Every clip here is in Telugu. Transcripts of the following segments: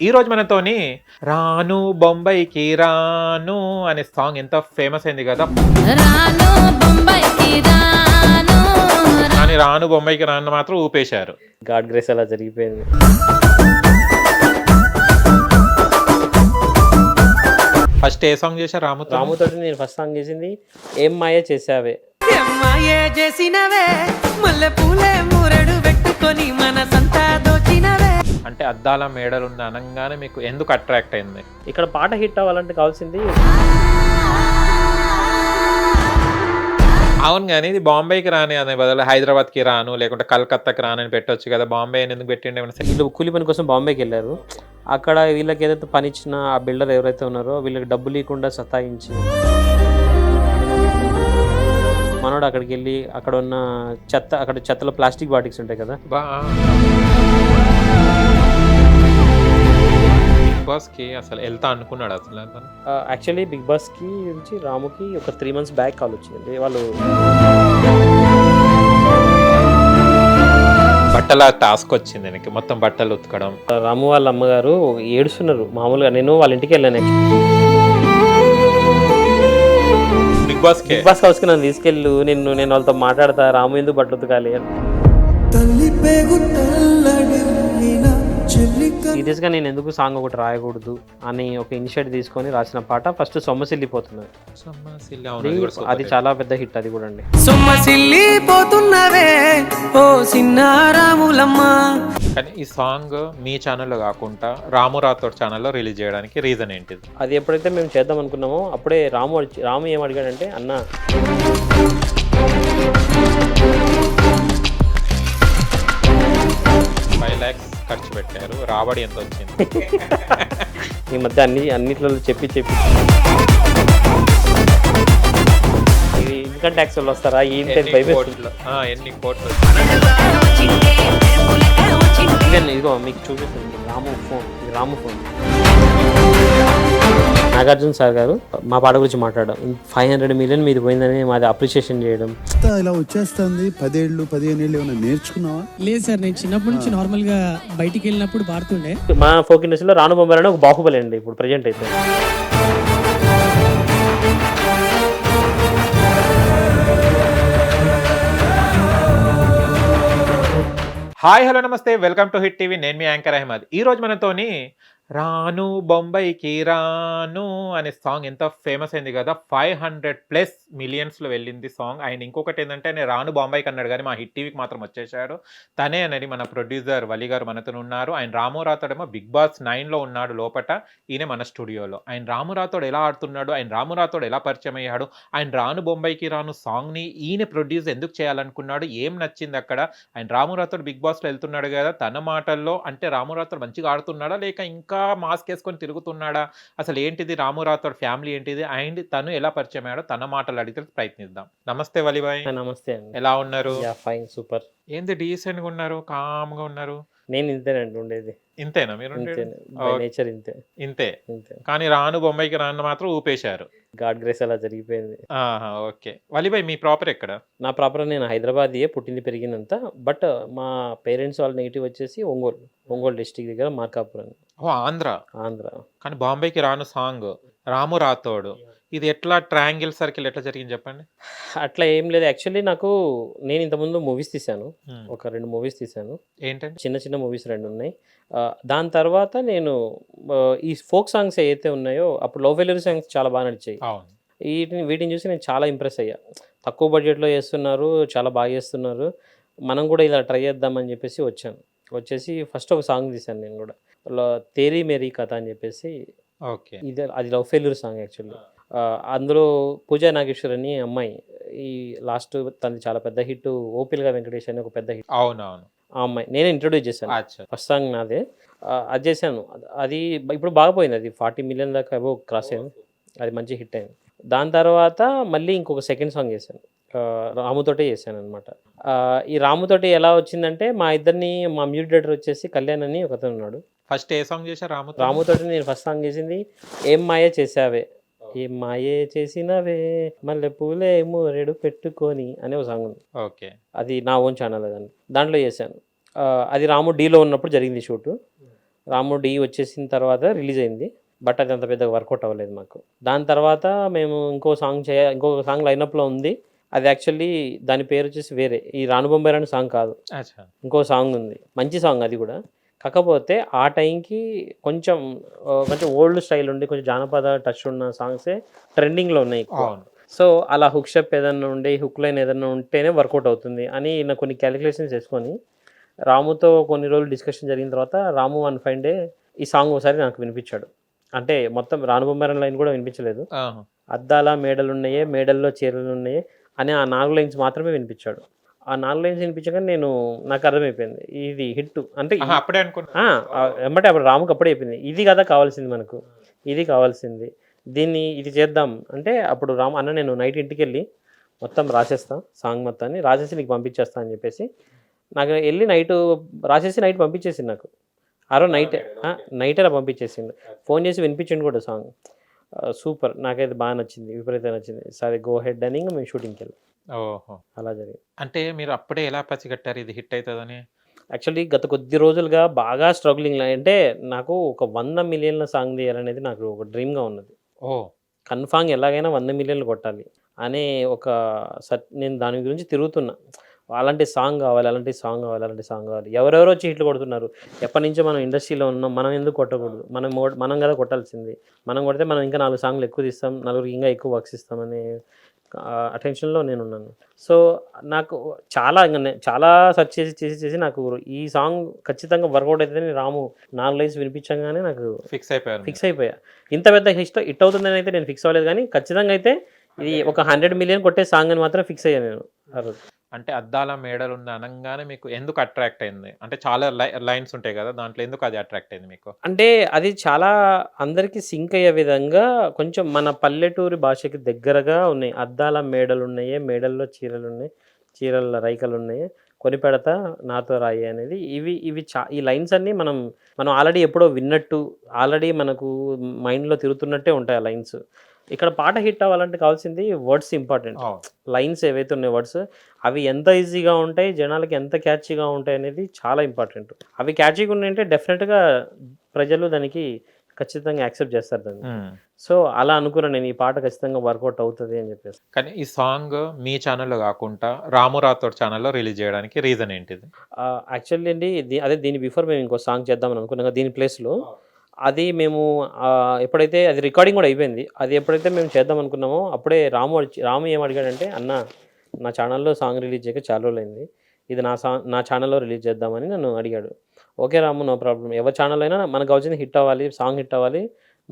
ఈ రోజు మనతోని రాను బొంబాయికి రాను అనే సాంగ్ ఎంత ఫేమస్ అయింది కదా. రాను బొంబాయికి రాను. కానీ రాను బొంబాయికి రాను మాత్రం ఊపేశారు. గాడ్ గ్రేస్ అలా జరిగిపోయింది. ఫస్ట్ ఏ సాంగ్ చేశారు రాముతో రాముతోటి నేను ఫస్ట్ సాంగ్ చేసింది ఏం మాయ చేసావే మాయే చేసినవే మల్లె పూలే మూరెడు పెట్టుకొని మన సంతా దోచినవే. అంటే అద్దాల మేడలు ఉంది అనగానే మీకు ఎందుకు అట్రాక్ట్ అయింది? ఇక్కడ పాట హిట్ అవ్వాలంటే కావాల్సింది అవును కానీ ఇది బాంబేకి రాని అనే బదులు హైదరాబాద్కి రాను లేకుంటే కలకత్తాకి రాను అని పెట్టొచ్చు కదా. బాంబే ఎందుకు పెట్టిండే వీళ్ళు కూలి పని కోసం బాంబేకి వెళ్ళారు. అక్కడ వీళ్ళకి ఏదైతే పని ఇచ్చిన ఆ బిల్డర్ ఎవరైతే ఉన్నారో వీళ్ళకి డబ్బు లేకుండా సతాయించి మనోడు అక్కడికి వెళ్ళి అక్కడ ఉన్న చెత్త అక్కడ చెత్తలో ప్లాస్టిక్ బాటిల్స్ ఉంటాయి కదా. బాస్కి అసలు వెళ్తా అనుకున్నాడు అసలు యాక్చువల్లీ బిగ్ బాస్కి నుంచి రాముకి ఒక త్రీ మంత్స్ బ్యాక్ కాల్ వచ్చింది వాళ్ళు బట్టల టాస్క్ వచ్చింది నాకు మొత్తం బట్టలు ఉతకడం. రాము వాళ్ళ అమ్మగారు ఏడుస్తున్నారు. మామూలుగా నేను వాళ్ళ ఇంటికి వెళ్ళాను బిగ్ బాస్ బిగ్ బాస్ హౌస్కి నన్ను తీసుకెళ్ళు నేను నేను వాళ్ళతో మాట్లాడతా రాము ఎందుకు బట్టలు ఉతకాలి అని. సీరియస్గా నేను ఎందుకు సాంగ్ ఒకటి రాయకూడదు అని ఒక ఇనిషియేటివ్ తీసుకొని రాసిన పాట ఫస్ట్ సొమ్మసిల్లిపోతున్నది. అది కూడా అది super చాలా పెద్ద హిట్ అది కూడా అండి. సొమ్మసిల్లిపోతున్నవే ఓ సిన్నారాములమ్మ. కానీ ఈ సాంగ్ మీ ఛానల్లో కాకుండా రాము రాథోడ్ ఛానల్లో రిలీజ్ చేయడానికి రీజన్ ఏంటిది? అది ఎప్పుడైతే మేము చేద్దాం అనుకున్నామో అప్పుడే రాము రాము ఏం అడిగాడంటే అన్న ల్యాక్స్ ఖర్చు పెట్టారు. రాబడి ఎంత వచ్చింది? ఈ మధ్య అన్ని అన్నిట్లో చెప్పి చెప్పి. ఇది ఇన్కమ్ ట్యాక్స్ వాళ్ళు వస్తారా? ఏంటి కోట్లు? ఆ, ఎన్ని కోట్లు ఇదిగో మీకు చూపిస్తుంది రాము ఫోన్. ఇది రాము ఫోన్. నాగార్జున సార్ గారు మా పాట గురించి మాట్లాడడం. ఫైవ్ హండ్రెడ్ మిలియన్ మీది పోయిందని మాది అప్రిషియేషన్ చేయడం. ఇలా వచ్చేస్తుంది. పదేళ్ళు పదిహేను ఏళ్ళు ఏమైనా నేర్చుకున్నావా? లేదు సార్ నేను చిన్నప్పటి నుంచి నార్మల్గా బయటికి వెళ్ళినప్పుడు పాడుతుండే. మా ఫోక్ ఇండస్ట్రీలో రాను బొమ్మలని ఒక బాహుబలి అండి ఇప్పుడు ప్రజెంట్ అయితే. హాయ్ హలో నమస్తే. వెల్కమ్ టు హిట్ టీవీ నేను మీ యాంకర్ అహ్మద్. ఈ రోజు మనతోని రాను బొంబాయికి రాను అనే సాంగ్ ఎంత ఫేమస్ అయింది కదా. ఫైవ్ హండ్రెడ్ ప్లస్ మిలియన్స్లో వెళ్ళింది సాంగ్. అండ్ ఇంకొకటి ఏంటంటే నేను రాను బొంబాయికి అన్నాడు కానీ మా హిట్ టీవీకి మాత్రం వచ్చేసాడు తనే అనేది మన ప్రొడ్యూసర్ వలి గారు మనతో ఉన్నారు. ఆయన రామురాతోడేమో బిగ్ బాస్ నైన్లో ఉన్నాడు లోపట. ఈయన మన స్టూడియోలో. ఆయన రామురాతోడు ఎలా ఆడుతున్నాడు? ఆయన రామురాతోడు ఎలా పరిచయం అయ్యాడు? ఆయన రాను బొంబాయికి రాను సాంగ్ని ఈయన ప్రొడ్యూస్ ఎందుకు చేయాలనుకున్నాడు? ఏం నచ్చింది అక్కడ? ఆయన రామురాతోడు బిగ్ బాస్లో వెళ్తున్నాడు కదా తన మాటల్లో. అంటే రామురాతోడు మంచిగా ఆడుతున్నాడా? లేక ఇంకా మాస్క్ వేసుకొని తిరుగుతున్నాడా? అసలు ఏంటిది రాము రాథోడ్ ఫ్యామిలీ ఏంటిది? అండ్ తను ఎలా పరిచయం అయ్యాడో తన మాటలు అడిగితే ప్రయత్నిద్దాం. నమస్తే వలిబాయ్. నమస్తే ఎలా ఉన్నారు? Fine super. ఏంది డీసెంట్గా ఉన్నారు? కామ్గా ఉన్నారు? నేను ఇంతేనండి ఉండేది. ఇంతేనా మీరు. నేచర్ ఇంతే. ఇంతే. కానీ రాను బొంబాయికి రాను మాత్రం ఊపేశారు. గాడ్ గ్రేస్ అలా జరిగిపోయింది. ఓకే. వలిబాయ్ మీ ప్రాపర్ ఎక్కడ? నా ప్రాపర్ నేను హైదరాబాద్ పుట్టింది పెరిగిందంతా. బట్ మా పేరెంట్స్ వాళ్ళ నెగిటివ్ వచ్చేసి ఒంగోలు ఒంగోలు డిస్టిక్ దగ్గర మార్కాపురం. ఆంధ్ర. ఆంధ్ర. కానీ బాంబేకి రాను సాంగ్. రాము రాథోడు. ఇది ఎట్లా ట్రయాంగిల్ సర్కిల్ ఎట్లా జరిగింది చెప్పండి? అట్లా ఏం లేదు. యాక్చువల్లీ నాకు నేను ఇంతకుముందు మూవీస్ తీశాను. ఒక రెండు మూవీస్ తీశాను. ఏంటంటే చిన్న చిన్న మూవీస్ రెండు ఉన్నాయి. దాని తర్వాత నేను ఈ ఫోక్ సాంగ్స్ ఏవైతే ఉన్నాయో అప్పుడు లవ్ ఫెయిల్యూర్ సాంగ్స్ చాలా బాగా నడిచాయి. వీటిని వీటిని చూసి నేను చాలా ఇంప్రెస్ అయ్యా. తక్కువ బడ్జెట్లో చేస్తున్నారు చాలా బాగా చేస్తున్నారు. మనం కూడా ఇలా ట్రై చేద్దామని చెప్పేసి వచ్చాను. వచ్చేసి ఫస్ట్ ఒక సాంగ్ తీశాను నేను కూడా. తేరీ మేరీ కథ అని చెప్పేసి. ఓకే. ఇది అది లవ్ ఫెయిల్యూర్ సాంగ్ యాక్చువల్లీ. అందులో పూజా నాగేశ్వర్ అని అమ్మాయి ఈ లాస్ట్ తనది చాలా పెద్ద హిట్ ఓపిల్గా వెంకటేష్ అని ఒక పెద్ద హిట్. అవును అవును ఆ అమ్మాయి నేనే ఇంట్రొడ్యూస్ చేశాను. ఫస్ట్ సాంగ్ నాదే. అది చేశాను. అది ఇప్పుడు బాగా పోయింది. అది ఫార్టీ మిలియన్ దాకా ఏవో క్రాస్ అయింది. అది మంచి హిట్ అయింది. దాని తర్వాత మళ్ళీ ఇంకొక సెకండ్ సాంగ్ చేశాను. రాముతోటే చేశాను అనమాట ఈ రాముతోటి ఎలా వచ్చిందంటే మా ఇద్దరిని మా మ్యూజిక్ డైరెక్టర్ వచ్చేసి కళ్యాణ్ అని ఒకతను ఉన్నాడు. ఫస్ట్ ఏ సాంగ్ చేశారు రాము రాముతోటి నేను ఫస్ట్ సాంగ్ చేసింది ఏం మాయ చేసావే ఏం మాయే చేసినవే మల్లె పూలే మూరెడు పెట్టుకొని అనే ఒక సాంగ్ ఉంది. ఓకే. అది నా ఓన్ ఛానల్ అదండి దాంట్లో చేశాను. అది రాము డీలో ఉన్నప్పుడు జరిగింది షూట్ రాము డి వచ్చేసిన తర్వాత రిలీజ్ అయింది. బట్ అది అంత పెద్దగా వర్కౌట్ అవ్వలేదు మాకు. దాని తర్వాత మేము ఇంకో సాంగ్ చేయ ఇంకొక సాంగ్ లైనప్లో ఉంది. అది యాక్చువల్లీ దాని పేరు వచ్చేసి వేరే. ఈ రాను బొంబాయి సాంగ్ కాదు. ఇంకో సాంగ్ ఉంది. మంచి సాంగ్ అది కూడా. కాకపోతే ఆ టైంకి కొంచెం కొంచెం ఓల్డ్ స్టైల్ ఉండి కొంచెం జానపద టచ్ ఉన్న సాంగ్సే ట్రెండింగ్లో ఉన్నాయి సో అలా హుక్ స్టెప్ ఏదన్నా ఉండి హుక్ లైన్ ఏదన్నా ఉంటేనే వర్కౌట్ అవుతుంది అని నా కొన్ని క్యాలిక్యులేషన్స్ వేసుకొని రాముతో కొన్ని రోజులు డిస్కషన్ జరిగిన తర్వాత రాము వన్ ఫైవ్ డే ఈ సాంగ్ ఒకసారి నాకు వినిపించాడు. అంటే మొత్తం రానుబొమ్మరం లైన్ కూడా వినిపించలేదు. అద్దాల మేడలు ఉన్నాయే మేడల్లో చీరలు ఉన్నాయే అని ఆ నాలుగు లైన్స్ మాత్రమే వినిపించాడు. ఆ నాలుగు లైన్స్ వినిపించగానే నేను నాకు అర్థమైపోయింది. ఇది హిట్. అంటే అప్పుడే అనుకున్నా. వెంబటే అప్పుడు రాముకి అప్పుడే అయిపోయింది. ఇది కదా కావాల్సింది మనకు. ఇది కావాల్సింది. దీన్ని ఇది చేద్దాం. అంటే అప్పుడు రాము అన్న నేను నైట్ ఇంటికి వెళ్ళి మొత్తం రాసేస్తా సాంగ్ మొత్తాన్ని. రాసేసి నీకు పంపించేస్తా అని చెప్పేసి నాకు వెళ్ళి నైట్ రాసేసి నైట్ పంపించేసింది నాకు. ఆ రోజు నైట్ నైట్ అలా పంపించేసిండు. ఫోన్ చేసి వినిపించండి కూడా సాంగ్. సూపర్. నాకైతే బాగా నచ్చింది విపరీతంగా నచ్చింది. సరే గో హెడ్ అని ఇంకా మేము షూటింగ్కి వెళ్ళాం. ఓహో. అలా జరిగింది. అంటే మీరు అప్పుడే ఎలా పసిగట్టారు ఇది హిట్ అవుతుందని యాక్చువల్లీ గత కొద్ది రోజులుగా బాగా స్ట్రగులింగ్ అంటే నాకు ఒక వంద మిలియన్ల సాంగ్ తీయాలనేది నాకు ఒక డ్రీమ్గా ఉన్నది. ఓ. కన్ఫామ్ ఎలాగైనా వంద మిలియన్లు కొట్టాలి అనే ఒక సట్ నేను దాని గురించి తిరుగుతున్నా. అలాంటి సాంగ్ కావాలి అలాంటి సాంగ్ కావాలి అలాంటి సాంగ్ కావాలి. ఎవరెవరో వచ్చి హిట్లు కొడుతున్నారు. ఎప్పటి నుంచో మనం ఇండస్ట్రీలో ఉన్నాం మనం ఎందుకు కొట్టకూడదు? మనం మనం కదా కొట్టాల్సింది. మనం కొడితే మనం ఇంకా నాలుగు సాంగ్లు ఎక్కువ తీస్తాం నలుగురికి ఇంకా ఎక్కువ వర్క్స్ ఇస్తామనే అటెన్షన్లో నేను ఉన్నాను సో నాకు చాలా ఇంకా చాలా సెర్చ్ చేసి చేసి చేసి నాకు ఈ సాంగ్ ఖచ్చితంగా వర్కౌట్ అవుతుందని రాము నాలుగు లైన్స్ వినిపించగానే నాకు ఫిక్స్ అయిపోయారు ఫిక్స్ అయిపోయా. ఇంత పెద్ద హిట్ హిట్ అవుతుందని అయితే నేను ఫిక్స్ అవ్వలేదు కానీ ఖచ్చితంగా అయితే ఇది ఒక హండ్రెడ్ మిలియన్ కొట్టే సాంగ్ అని మాత్రం ఫిక్స్ అయ్యాను నేను అంటే అద్దాల మేడలు ఉన్న అనగానే మీకు ఎందుకు అట్రాక్ట్ అయింది? అంటే చాలా లైన్స్ ఉంటాయి కదా దాంట్లో ఎందుకు అది అట్రాక్ట్ అయింది మీకు? అంటే అది చాలా అందరికీ సింక్ అయ్యే విధంగా కొంచెం మన పల్లెటూరి భాషకి దగ్గరగా ఉన్నాయి. అద్దాల మేడలు ఉన్నాయి మేడల్లో చీరలు ఉన్నాయి చీరల రైకలు ఉన్నాయి కొని పెడతా నాతో రాయి అనేది. ఇవి ఇవి చా ఈ లైన్స్ అన్నీ మనం మనం ఆల్రెడీ ఎప్పుడో విన్నట్టు ఆల్రెడీ మనకు మైండ్లో తిరుగుతున్నట్టే ఉంటాయి ఆ లైన్స్. ఇక్కడ పాట హిట్ అవ్వాలంటే కావాల్సింది వర్డ్స్ ఇంపార్టెంట్. లైన్స్ ఏవైతే ఉన్నాయి వర్డ్స్ అవి ఎంత ఈజీగా ఉంటాయి జనాలకి ఎంత క్యాచీగా ఉంటాయి అనేది చాలా ఇంపార్టెంట్. అవి క్యాచీగా ఉన్నాయంటే డెఫినెట్గా ప్రజలు దానికి ఖచ్చితంగా యాక్సెప్ట్ చేస్తారు దాన్ని. సో అలా అనుకున్నాను నేను ఈ పాట ఖచ్చితంగా వర్కౌట్ అవుతుంది అని చెప్పేసి. కానీ ఈ సాంగ్ మీ ఛానల్లో కాకుండా రాము రాథోడ్ ఛానల్లో రిలీజ్ చేయడానికి రీజన్ ఏంటిది? యాక్చువల్లీ అండి అదే దీని బిఫోర్ మేము ఇంకో సాంగ్ చేద్దామని అనుకున్నాం దీని ప్లేస్లో. అది మేము ఎప్పుడైతే అది రికార్డింగ్ కూడా అయిపోయింది అది ఎప్పుడైతే మేము చేద్దాం అనుకున్నామో అప్పుడే రాము రాము ఏం అడిగాడంటే అన్న నా ఛానల్లో సాంగ్ రిలీజ్ చేయక చాలా రోజులైంది అయింది. ఇది నా సా నా ఛానల్లో రిలీజ్ చేద్దామని నన్ను అడిగాడు. ఓకే రాము నో ప్రాబ్లం ఎవరి ఛానల్ అయినా మనకు వచ్చింది హిట్ అవ్వాలి సాంగ్ హిట్ అవ్వాలి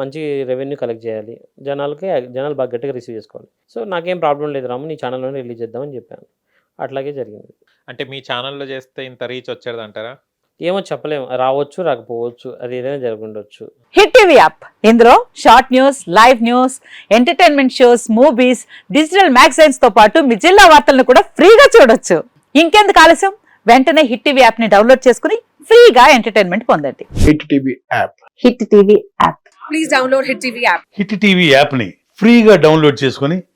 మంచి రెవెన్యూ కలెక్ట్ చేయాలి. జనాలకి జనాలు బాగా గట్టిగా రిసీవ్ చేసుకోవాలి. సో నాకేం ప్రాబ్లం లేదు రాము నీ ఛానల్లోనే రిలీజ్ చేద్దామని చెప్పాను. అట్లాగే జరిగింది. అంటే మీ ఛానల్లో చేస్తే ఇంత రీచ్ వచ్చేది అంటారా? ఏమో చెప్పలేము. రావచ్చు రాకపోవచ్చు అది ఏదైనా జరుగుండొచ్చు. Hit TV app. ఇందులో short news live news entertainment shows movies digital మ్యాగజైన్స్తో పాటు మీ జిల్లా వార్తలను కూడా ఫ్రీగా చూడొచ్చు. ఇంకెందుకు ఆలస్యం? వెంటనే హిట్ టీవీ యాప్ని డౌన్లోడ్ చేసుకుని ఫ్రీగా ఎంటర్టైన్మెంట్ పొందండి. Hit TV app. Hit TV app. Hit TV యాప్ని ఫ్రీగా డౌన్లోడ్ చేసుకొని